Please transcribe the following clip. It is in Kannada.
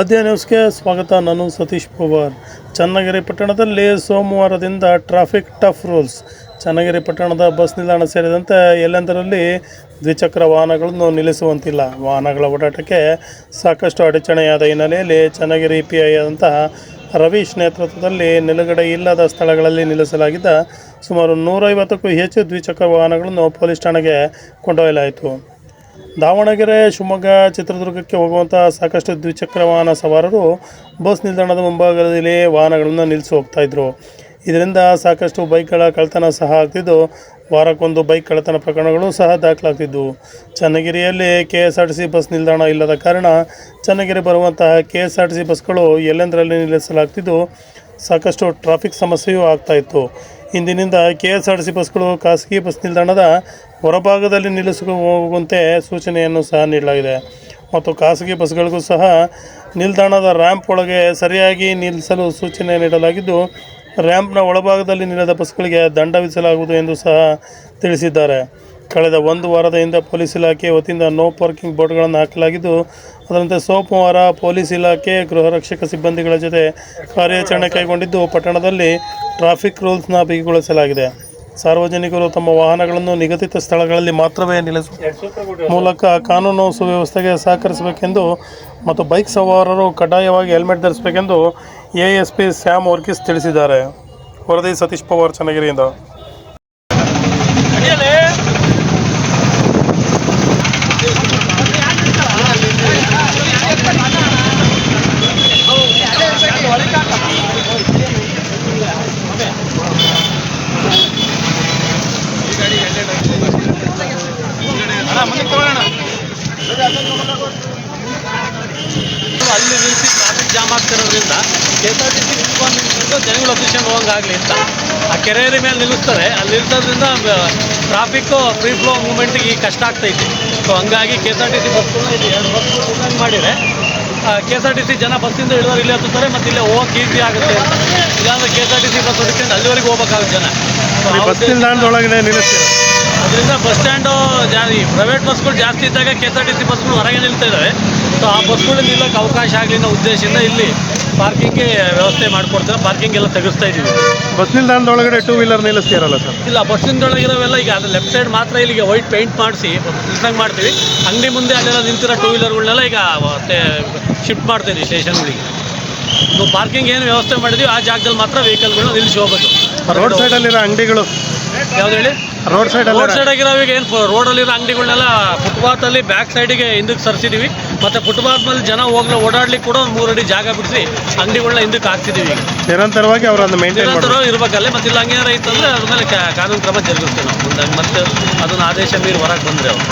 ಆದ್ಯ ನ್ಯೂಸ್ಗೆ ಸ್ವಾಗತ. ನಾನು ಸತೀಶ್ ಪವಾರ್. ಚನ್ನಗಿರಿ ಪಟ್ಟಣದಲ್ಲಿ ಸೋಮವಾರದಿಂದ ಟ್ರಾಫಿಕ್ ಟಫ್ ರೂಲ್ಸ್. ಚನ್ನಗಿರಿ ಪಟ್ಟಣದ ಬಸ್ ನಿಲ್ದಾಣ ಸೇರಿದಂತೆ ಎಲ್ಲೆಂದರಲ್ಲಿ ದ್ವಿಚಕ್ರ ವಾಹನಗಳನ್ನು ನಿಲ್ಲಿಸುವಂತಿಲ್ಲ. ವಾಹನಗಳ ಓಡಾಟಕ್ಕೆ ಸಾಕಷ್ಟು ಅಡಚಣೆಯಾದ ಹಿನ್ನೆಲೆಯಲ್ಲಿ ಚನ್ನಗಿರಿ ಪಿ ಐ ಆದಂತಹ ರವೀಶ್ ನೇತೃತ್ವದಲ್ಲಿ ನಿಲುಗಡೆ ಇಲ್ಲದ ಸ್ಥಳಗಳಲ್ಲಿ ನಿಲ್ಲಿಸಲಾಗಿದ್ದ ಸುಮಾರು ನೂರೈವತ್ತಕ್ಕೂ ಹೆಚ್ಚು ದ್ವಿಚಕ್ರ ವಾಹನಗಳನ್ನು ಪೊಲೀಸ್ ಠಾಣೆಗೆ ಕೊಂಡೊಯ್ಯಲಾಯಿತು. ದಾವಣಗೆರೆ, ಶಿವಮೊಗ್ಗ, ಚಿತ್ರದುರ್ಗಕ್ಕೆ ಹೋಗುವಂಥ ಸಾಕಷ್ಟು ದ್ವಿಚಕ್ರ ವಾಹನ ಸವಾರರು ಬಸ್ ನಿಲ್ದಾಣದ ಮುಂಭಾಗದಲ್ಲಿ ವಾಹನಗಳನ್ನು ನಿಲ್ಲಿಸಿ ಹೋಗ್ತಾ ಇದ್ರು. ಇದರಿಂದ ಸಾಕಷ್ಟು ಬೈಕ್ಗಳ ಕಳ್ತನ ಸಹ ಆಗ್ತಿದ್ದು, ವಾರಕ್ಕೊಂದು ಬೈಕ್ ಕಳ್ಳತನ ಪ್ರಕರಣಗಳು ಸಹ ದಾಖಲಾಗ್ತಿದ್ದವು ಚನ್ನಗಿರಿಯಲ್ಲಿ K S R T C bus ನಿಲ್ದಾಣ ಇಲ್ಲದ ಕಾರಣ ಚನ್ನಗಿರಿ ಬರುವಂತಹ K S R T C ಬಸ್ಗಳು ಎಲ್ಲೆಂದರಲ್ಲಿ ನಿಲ್ಲಿಸಲಾಗ್ತಿದ್ದು, ಸಾಕಷ್ಟು ಟ್ರಾಫಿಕ್ ಸಮಸ್ಯೆಯೂ ಆಗ್ತಾ ಇತ್ತು. ಇಂದಿನಿಂದ ಕೆ ಎಸ್ ಆರ್ ಸಿ ಬಸ್ಗಳು ಖಾಸಗಿ ಬಸ್ ನಿಲ್ದಾಣದ ಹೊರಭಾಗದಲ್ಲಿ ನಿಲ್ಲಿಸಿಕೊಂಡು ಹೋಗುವಂತೆ ಸೂಚನೆಯನ್ನು ಸಹ ನೀಡಲಾಗಿದೆ. ಮತ್ತು ಖಾಸಗಿ ಬಸ್ಗಳಿಗೂ ಸಹ ನಿಲ್ದಾಣದ ರ್ಯಾಂಪ್ ಒಳಗೆ ಸರಿಯಾಗಿ ನಿಲ್ಲಿಸಲು ಸೂಚನೆ ನೀಡಲಾಗಿದ್ದು, ರ್ಯಾಂಪ್ನ ಒಳಭಾಗದಲ್ಲಿ ನಿಲ್ಲದ ಬಸ್ಗಳಿಗೆ ದಂಡ ವಿಧಿಸಲಾಗುವುದು ಎಂದು ಸಹ ತಿಳಿಸಿದ್ದಾರೆ. ಕಳೆದ ಒಂದು ವಾರದ ಹಿಂದೆ ಪೊಲೀಸ್ ಇಲಾಖೆ ವತಿಯಿಂದ ನೋ ಪಾರ್ಕಿಂಗ್ ಬೋರ್ಡ್ಗಳನ್ನು ಹಾಕಲಾಗಿದ್ದು, ಅದರಂತೆ ಸೋಮವಾರ ಪೊಲೀಸ್ ಇಲಾಖೆ, ಗೃಹ ರಕ್ಷಕ ಸಿಬ್ಬಂದಿಗಳ ಜೊತೆ ಕಾರ್ಯಾಚರಣೆ ಕೈಗೊಂಡಿದ್ದು, ಪಟ್ಟಣದಲ್ಲಿ ಟ್ರಾಫಿಕ್ ರೂಲ್ಸ್ನ ಬಿಗಿಗೊಳಿಸಲಾಗಿದೆ. ಸಾರ್ವಜನಿಕರು ತಮ್ಮ ವಾಹನಗಳನ್ನು ನಿಗದಿತ ಸ್ಥಳಗಳಲ್ಲಿ ಮಾತ್ರವೇ ನಿಲ್ಲಿಸುವ ಮೂಲಕ ಕಾನೂನು ಸುವ್ಯವಸ್ಥೆಗೆ ಸಹಕರಿಸಬೇಕೆಂದು ಮತ್ತು ಬೈಕ್ ಸವಾರರು ಕಡ್ಡಾಯವಾಗಿ helmet ಧರಿಸಬೇಕೆಂದು A S P Sam Varghese ತಿಳಿಸಿದ್ದಾರೆ. ವರದಿ ಸತೀಶ್ ಪವಾರ್, ಚನ್ನಗಿರಿಯಿಂದ. ಅಲ್ಲಿ ನಿಲ್ಲಿಸಿ traffic jam ಆಗ್ತಿರೋದ್ರಿಂದ K S R T C ನಿಲ್ಕೊಂಡು ನಿಂತ್ಕೊಂಡು ಜನಗಳು ಅಫಿಷಿಯಲ್ ಹೋಗಂಗಾಗಲಿ ಅಂತ. ಆ ಕೆರೆಯರಿ ಮೇಲೆ ನಿಲ್ಲಿಸ್ತಾರೆ. ಅಲ್ಲಿ ನಿಲ್ಸೋದ್ರಿಂದ ಟ್ರಾಫಿಕ್ಕು ಫ್ರೀ ಫ್ಲೋ ಮೂಮೆಂಟಿಗೆ ಈಗ ಕಷ್ಟ ಆಗ್ತೈತಿ. ಸೊ ಹಂಗಾಗಿ K S R T C ಬಸ್ಗಳನ್ನ ಇಲ್ಲಿ ಎರಡು ಬಸ್ಗಳು ಡಿಸೈನ್ ಮಾಡಿದರೆ K S R T C ಜನ ಬಸ್ಸಿಂದ ಇಳಿದವರು ಇಲ್ಲೇ ಹತ್ತುತ್ತಾರೆ ಮತ್ತು ಇಲ್ಲೇ ಹೋಗಕ್ಕೆ ಈಸಿ ಆಗುತ್ತೆ ಅಂತ. ಇಲ್ಲಾಂದ್ರೆ K S R T C bus ಹುಡುಕೊಂಡು ಅಲ್ಲಿವರೆಗೆ ಹೋಗ್ಬೇಕಾಗುತ್ತೆ ಜನ ಬಸ್ ನಿಲ್ದಾಣದೊಳಗಡೆ ನಿಲ್ಲಿಸ್ತೀರ? ಅದರಿಂದ ಬಸ್ ಸ್ಟ್ಯಾಂಡು ಜಾ ಈ ಪ್ರೈವೇಟ್ ಬಸ್ಗಳು ಜಾಸ್ತಿ ಇದ್ದಾಗ K S R T C ಬಸ್ಗಳು ಹೊರಗೆ ನಿಲ್ತಾ ಇದ್ದಾವೆ. ಸೊ ಆ ಬಸ್ಗಳು ನಿಲ್ಲೋಕ್ಕೆ ಅವಕಾಶ ಆಗಲಿ ಅನ್ನೋ ಉದ್ದೇಶದಿಂದ ಇಲ್ಲಿ ಪಾರ್ಕಿಂಗ್ಗೆ ವ್ಯವಸ್ಥೆ ಮಾಡಿಕೊಡ್ತಾರೆ. ಪಾರ್ಕಿಂಗ್ ಎಲ್ಲ ತೆಗೆಸ್ತಾ ಇದ್ದೀವಿ. ಬಸ್ ನಿಲ್ದಾಣದೊಳಗಡೆ ಟೂ ವೀಲರ್ ನಿಲ್ಲಿಸ್ತೀರಲ್ಲ ಸರ್ ಇಲ್ಲ ಬಸ್ ಬಸ್ಸಿಂದೊಳಗಿರೋವೆಲ್ಲ ಈಗ ಅದು ಲೆಫ್ಟ್ ಸೈಡ್ ಮಾತ್ರ ಇಲ್ಲಿಗೆ ವೈಟ್ ಪೇಂಟ್ ಮಾಡಿಸಿ ನಿಲ್ಸಂಗೆ ಮಾಡ್ತೀವಿ. ಅಂಗಡಿ ಮುಂದೆ ಅಲ್ಲೆಲ್ಲ ನಿಂತಿರೋ ಟೂ ವೀಲರ್ಗಳನ್ನೆಲ್ಲ ಈಗ ಶಿಫ್ಟ್ ಮಾಡ್ತೀವಿ ಸ್ಟೇಷನ್ಗಳಿಗೆ ನಾವು ಪಾರ್ಕಿಂಗ್ ಏನು ವ್ಯವಸ್ಥೆ ಮಾಡಿದ್ವಿ ಆ ಜಾಗದಲ್ಲಿ ಮಾತ್ರ ವೆಹಿಕಲ್ಗಳನ್ನ ನಿಲ್ಲಿಸಿ ಹೋಗೋದು ರೋಡ್ ಸೈಡಲ್ಲಿರೋ ಅಂಗಡಿಗಳು ಯಾವ್ದು ಹೇಳಿ? ರೋಡ್ ಸೈಡ್ ರೋಡ್ ಸೈಡ್ ಆಗಿರೋ ಈಗ ಏನು ರೋಡಲ್ಲಿರೋ ಅಂಗಡಿಗಳನ್ನೆಲ್ಲ ಫುಟ್ಪಾತ್ ಅಲ್ಲಿ ಬ್ಯಾಕ್ ಸೈಡಿಗೆ ಹಿಂದಕ್ಕೆ ಸರಿಸಿದೀವಿ. ಮತ್ತೆ ಫುಟ್ಪಾತ್ ಮೇಲೆ ಜನ ಹೋಗ್ಲಿ ಓಡಾಡ್ಲಿಕ್ಕೆ ಕೂಡ ಒಂದು ಮೂರು ಅಡಿ ಜಾಗ ಬಿಡಿಸಿ ಅಂಗಡಿಗಳನ್ನ ಹಿಂದಕ್ಕೆ ಹಾಕ್ತಿದೀವಿ ನಿರಂತರವಾಗಿ ಅವ್ರ ಮೇಂಟೈನ್ ನಿರಂತರ ಮಾಡ್ತಾರೆ ಇರ್ಬೇಕಲ್ಲೇ ಮತ್ತೆ ಇಲ್ಲ ಹಂಗೇನಾರ ಇತ್ತಂದ್ರೆ ಅದ್ರ ಮೇಲೆ ಕಾನೂನು ಕ್ರಮ ಜರುಗಿಸ್ತೇವೆ ನಾವು. ಮುಂದೆ ಮತ್ತೆ ಅದನ್ನ ಆದೇಶ ಮೀರಿ ಹೊರಗೆ ಬಂದ್ರೆ ಅವ್ರು.